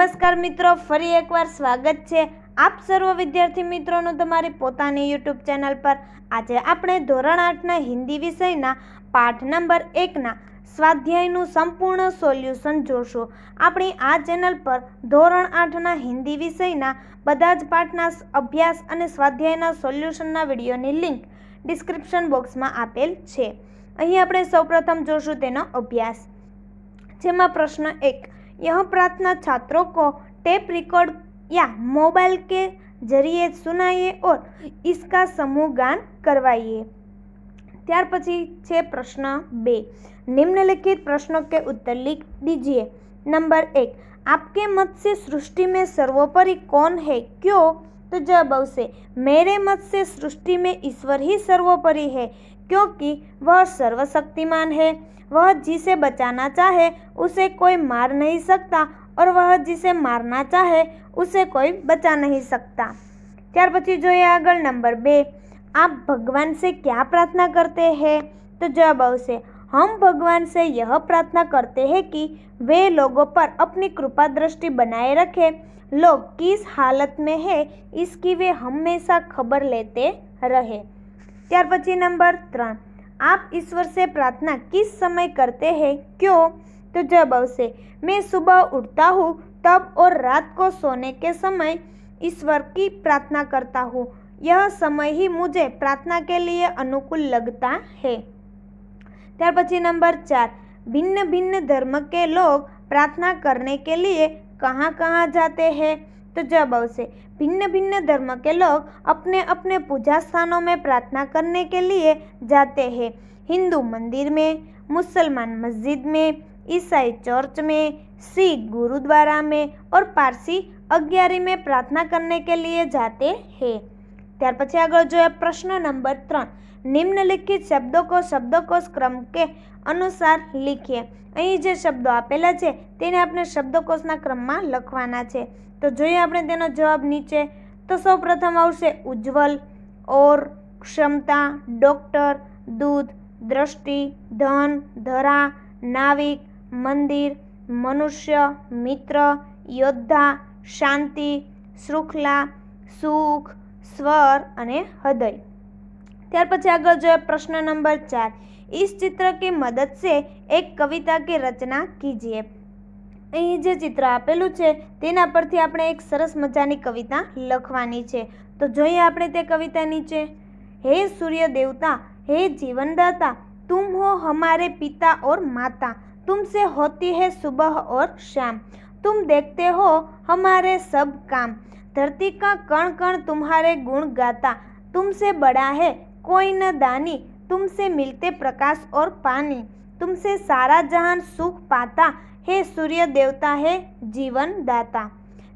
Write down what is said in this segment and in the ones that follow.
નમસ્કાર મિત્રો ફરી એકવાર સ્વાગત છે આપ સર્વ વિદ્યાર્થી મિત્રોનું તમારી પોતાની યુટ્યુબ ચેનલ પર આજે આપણે ધોરણ આઠના હિન્દી વિષયના પાઠ નંબર એકના સ્વાધ્યાયનું સંપૂર્ણ સોલ્યુશન જોશું આપણી આ ચેનલ પર ધોરણ આઠના હિન્દી વિષયના બધા જ પાઠના અભ્યાસ અને સ્વાધ્યાયના સોલ્યુશનના વિડીયોની લિંક ડિસ્ક્રિપ્શન બોક્સમાં આપેલ છે અહીં આપણે સૌપ્રથમ જોશું તેનો અભ્યાસ જેમાં પ્રશ્ન એક यह प्रार्थना छात्रों को टेप रिकॉर्ड या मोबाइल के जरिए सुनाइए और इसका समूह गान करवाइए त्यार पी છે પ્રશ્ન બે નિમ્નલિખિત के उत्तर लिख दीजिए नंबर एक आपके मत से सृष्टि में सर्वोपरि कौन है क्यों तो जवाब से मेरे मत से सृष्टि में ईश्वर ही सर्वोपरि है क्योंकि वह सर्वशक्तिमान है वह जिसे बचाना चाहे उसे कोई मार नहीं सकता और वह जिसे मारना चाहे उसे कोई बचा नहीं सकता पची जो है आग नंबर बे आप भगवान से क्या प्रार्थना करते हैं तो जवाब આવશે हम भगवान से यह प्रार्थना करते हैं कि वे लोगों पर अपनी कृपा दृष्टि बनाए रखें लोग किस हालत में है इसकी वे हमेशा खबर लेते रहे त્યાર પછી નંબર 3 આપ ઈશ્વર સે પ્રાર્થના કિસ સમય કરતે હે ક્યો તો જવાબ સે મે સુબહ ઉડતા હું તબ ઓર રાત કો સોને કે સમય ઈશ્વર કી પ્રાર્થના કરતા હું યહ સમય હી મુજે પ્રાર્થના કે લિયે અનુકૂળ લગતા હે ત્યાર પછી નંબર 4 વિન વિન ધર્મ કે લોગ પ્રાર્થના કરને કે લિયે કહા કહા જાતે હે તો જવાબ આવશે ભિન્ન ભિન્ન ધર્મ કે लोग अपने અપને પૂજા સ્થાનો મેં પ્રાર્થના કરને કે લીએ जाते हैं હિન્દુ મંદિર મેં મુસલમાન મસ્જિદ મેં ઈસાઈ ચર્ચ મેં सिख ગુરુદ્વારા મેં ઓર પારસી અગિયારી મેં પ્રાર્થના કરને કે લીએ જાતે હે ત્યાર પછી આગળ જોઈએ પ્રશ્ન નંબર ત્રણ નિમ્નલિખિત શબ્દકો શબ્દકોશ ક્રમ કે અનુસાર લીખીએ અહીં જે શબ્દો આપેલા છે તેને આપણે શબ્દકોષના ક્રમમાં લખવાના છે તો જોઈએ આપણે તેનો જવાબ નીચે તો સૌપ્રથમ આવશે ઉજ્જવલ ઓર ક્ષમતા ડૉક્ટર દૂધ દ્રષ્ટિ ધન ધરા નાવિક મંદિર મનુષ્ય મિત્ર યોદ્ધા શાંતિ શૃંખલા સુખ સ્વર અને હૃદય ત્યાર પછી આગળ જોઈએ પ્રશ્ન નંબર ચાર ઈસ ચિત્ર કે મદદ સે એક કવિતા કે રચના કીજીએ ये जो चित्र આપેલું છે તેના પરથી આપણે એક સરસ મજાની કવિતા લખવાની છે તો જોઈએ આપણે તે કવિતા નીચે હે સૂર્ય દેવતા હે જીવન દાતા તુમ હો હમારે પિતા ઓર માતા તુમસે હોતી હે સુબહ ઓર શ્યામ તુમ દેખતે હો હમારે સબ કામ ધરતી કા કણ કણ તુમહારે ગુણ ગાતા તુમસે બڑا હે કોઈ ન દાની તુમસે મિલતે પ્રકાશ ઓર પાની તુમસે સારા જહાં સુખ પાતા हे सूर्य देवता है जीवन दाता।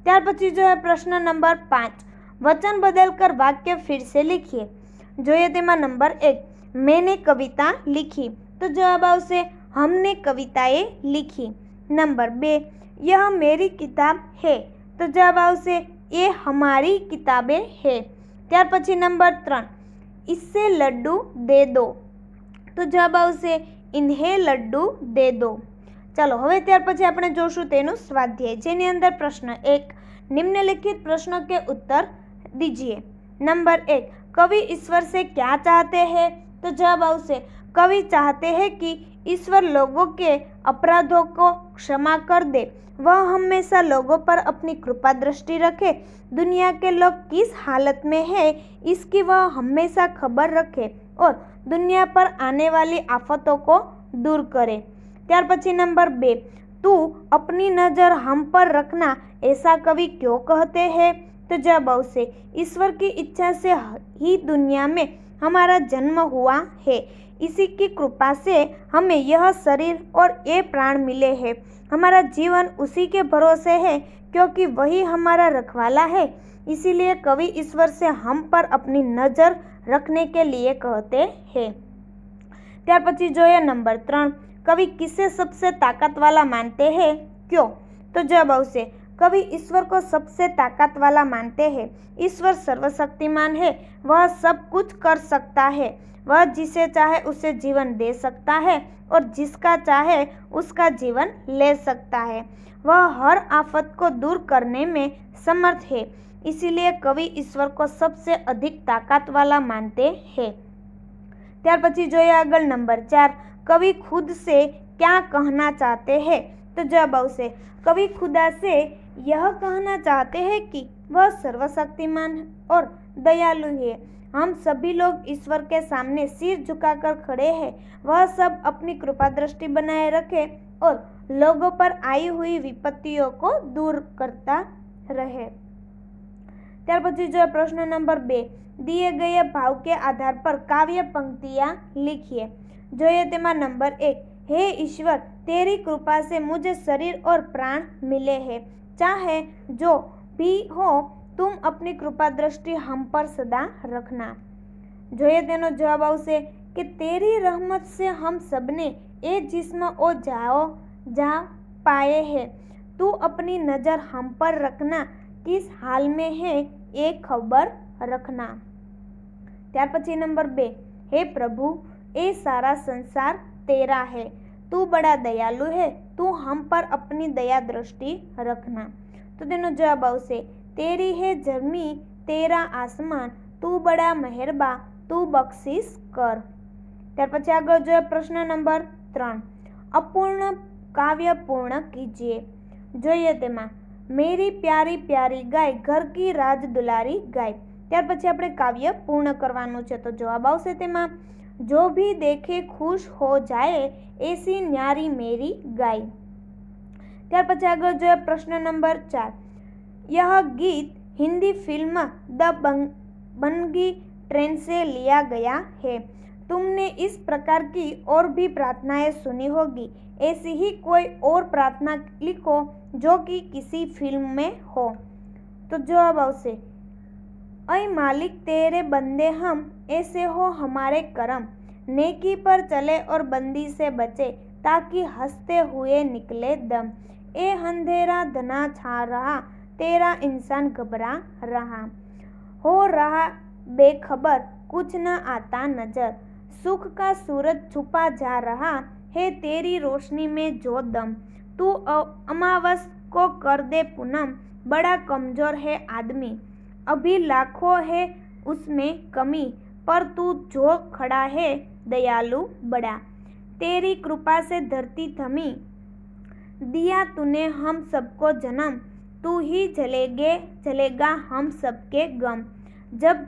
ત્યાર પછી જો આ પ્રશ્ન નંબર 5 વચન બદલકર વાક્ય ફરીથી લખીયે. જોઈએ તેમાં નંબર 1 મેને કવિતા લખી. તો જવાબ આવશે हमने कविताएं लिखी. નંબર 2 यह मेरी किताब है. તો જવાબ આવશે यह हमारी किताबें हैं. ત્યાર પછી નંબર 3 इससे लड्डू दे दो. તો જવાબ આવશે इन्हें लड्डू दे दो. चलो हम ત્યાર પછી स्वाध्याय જોશું अंदर प्रश्न एक निम्नलिखित પ્રશ્ન के उत्तर दीजिए नंबर एक कवि ईश्वर से क्या चाहते हैं तो जवाब આવશે कवि चाहते हैं कि ईश्वर लोगों के अपराधों को क्षमा कर दे वह हमेशा लोगों पर अपनी कृपा दृष्टि रखे दुनिया के लोग किस हालत में है इसकी वह हमेशा खबर रखे और दुनिया पर आने वाली आफतों को दूर करे त्यार પછી नंबर बे तू अपनी नज़र हम पर रखना ऐसा कवि क्यों कहते हैं तो जब આવશે ईश्वर की इच्छा से ही दुनिया में हमारा जन्म हुआ है इसी की कृपा से हमें यह शरीर और ये प्राण मिले हैं हमारा जीवन उसी के भरोसे है क्योंकि वही हमारा रखवाला है इसीलिए कवि ईश्वर से हम पर अपनी नज़र रखने के लिए कहते हैं त्यार पी जो है नंबर त्रन कवि किसे सबसे ताकत वाला मानते हैं क्यों तो जब आवश्य कवि ईश्वर को सबसे ताकत वाला मानते हैं ईश्वर सर्वशक्तिमान है वह सब कुछ कर सकता है वह जिसे चाहे उसे जीवन दे सकता है और जिसका चाहे उसका जीवन ले सकता है वह हर आफत को दूर करने में समर्थ है इसीलिए कवि ईश्वर को सबसे अधिक ताकत वाला मानते हैं त्यार पी जो આગળ नंबर चार कवि खुद से क्या कहना चाहते हैं तो जवाब से कवि खुदा से यह कहना चाहते हैं कि वह सर्वशक्तिमान और दयालु है हम सभी लोग ईश्वर के सामने सिर झुकाकर खड़े हैं वह सब अपनी कृपा दृष्टि बनाए रखे और लोगों पर आई हुई विपत्तियों को दूर करता रहे त्यार પછી જો પ્રશ્ન નંબર બે દિયે ગયે ભાવ કે આધાર પર કાવ્ય પંક્તિયા જોઈએ તેમાં નંબર એક हे ईश्वर तेरी कृपा से मुझे शरीर और प्राण मिले हैं चाहे जो भी हो તું આપની કૃપા દ્રષ્ટિ હમ પર સદા રખના જોઈએ તેનો જવાબ આવશે કે તેરી રહમત સે હમ સબને એ જિસ્મ ઓ જાઓ જા પાએ હે તું અપની નજર હમ પર રખના કિસ હાલ મેં હે એ ખબર રખના ત્યાર પછી નંબર બે હે પ્રભુ ए सारा संसार तेरा है તું બડા દયાલુ હે તું હમ પર અપની દયા દ્રષ્ટિ રખના તો તેનો જવાબ આવશે તેરી હે જર્મી તેરા આસમાન તું બડા મહેરબા તું બક્ષિસ કર ત્યાર પછી આગળ જોઈએ પ્રશ્ન નંબર ત્રણ અપૂર્ણ કાવ્ય પૂર્ણ કીજીએ જોઈએ તેમાં મેરી પ્યારી પ્યારી ગાય ઘર કી રાજ દુલારી ગાય ત્યાર પછી આપણે કાવ્ય પૂર્ણ કરવાનું છે તો જવાબ આવશે તેમાં जो भी देखे खुश हो जाए ऐसी न्यारी मेरी गाय त्यार आगे जो है प्रश्न नंबर चार यह गीत Hindi film the burning train से लिया गया है तुमने इस प्रकार की और भी प्रार्थनाएं सुनी होगी ऐसी ही कोई और प्रार्थना लिखो जो कि किसी फिल्म में हो तो जवाब आवश्य अ मालिक तेरे बंदे हम ऐसे हो हमारे कर्म नेकी पर चले और बंदी से बचे ताकि हंसते हुए निकले दम ए अंधेरा धना छा रहा तेरा इंसान घबरा रहा हो रहा बेखबर कुछ न आता नजर सुख का सूरज छुपा जा रहा है तेरी रोशनी में जो दम तू अमावस को कर दे पूनम बड़ा कमजोर है आदमी अभी लाखों है उसमें कमी पर तू जो खड़ा है दयालु बड़ा तेरी कृपा से धरती थमी दिया तूने हम सबको जन्म तू ही जलेगे जलेगा हम सबके गम जब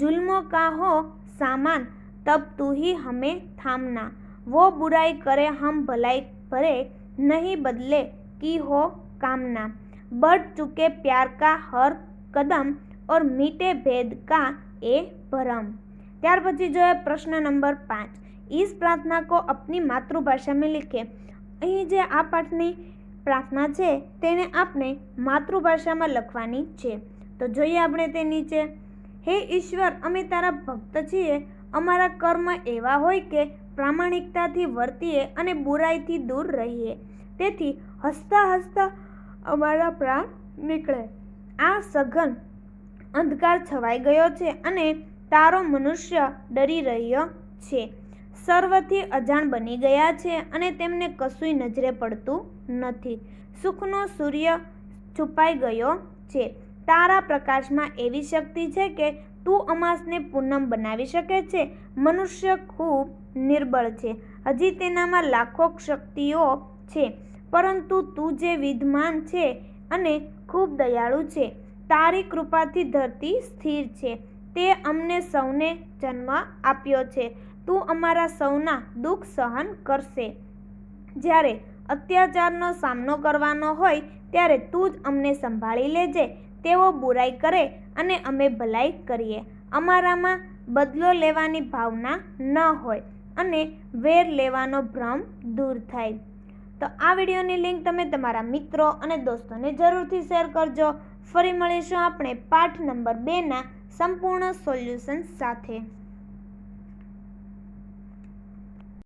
जुल्मों का हो सामान तब तू ही हमें थामना वो बुराई करे हम भलाई भरे नहीं बदले की हो कामना बढ़ चुके प्यार का हर कदम और मीठे भेद का ए પરમ ત્યાર પછી જોઈએ પ્રશ્ન નંબર પાંચ ઈસ પ્રાર્થના કો આપની માતૃભાષામાં મેં અહીં જે આ પાઠની પ્રાર્થના છે તેને આપણે માતૃભાષામાં લખવાની છે તો જોઈએ આપણે તે નીચે હે ઈશ્વર અમે તારા ભક્ત છીએ અમારા કર્મ એવા હોય કે પ્રામાણિકતાથી વર્તીએ અને બુરાઈથી દૂર રહીએ તેથી હસતા હસતા અમારા પ્રાણ નીકળે આ સઘન અંધકાર છવાઈ ગયો છે અને તારો મનુષ્ય ડરી રહ્યો છે સર્વથી અજાણ બની ગયા છે અને તેમને કશુંય નજરે પડતું નથી સુખનો સૂર્ય છુપાઈ ગયો છે તારા પ્રકાશમાં એવી શક્તિ છે કે તું અમાસને પૂનમ બનાવી શકે છે મનુષ્ય ખૂબ નિર્બળ છે હજી તેનામાં લાખો શક્તિઓ છે પરંતુ તું જે વિદ્વાન છે અને ખૂબ દયાળુ છે તારી કૃપાથી ધરતી સ્થિર છે તે અમને સૌને જન્મ આપ્યો છે તું અમારા સૌના દુઃખ સહન કરશે જ્યારે અત્યાચારનો સામનો કરવાનો હોય ત્યારે તું જ અમને સંભાળી લેજે તેઓ બુરાઈ કરે અને અમે ભલાઈ કરીએ અમારામાં બદલો લેવાની ભાવના ન હોય અને વેર લેવાનો ભ્રમ દૂર થાય તો આ વિડીયોની લિંક તમે તમારા મિત્રો અને દોસ્તોને જરૂરથી શેર કરજો ફરી મળીશું આપણે પાઠ નંબર બેના સંપૂર્ણ સોલ્યુશન્સ સાથે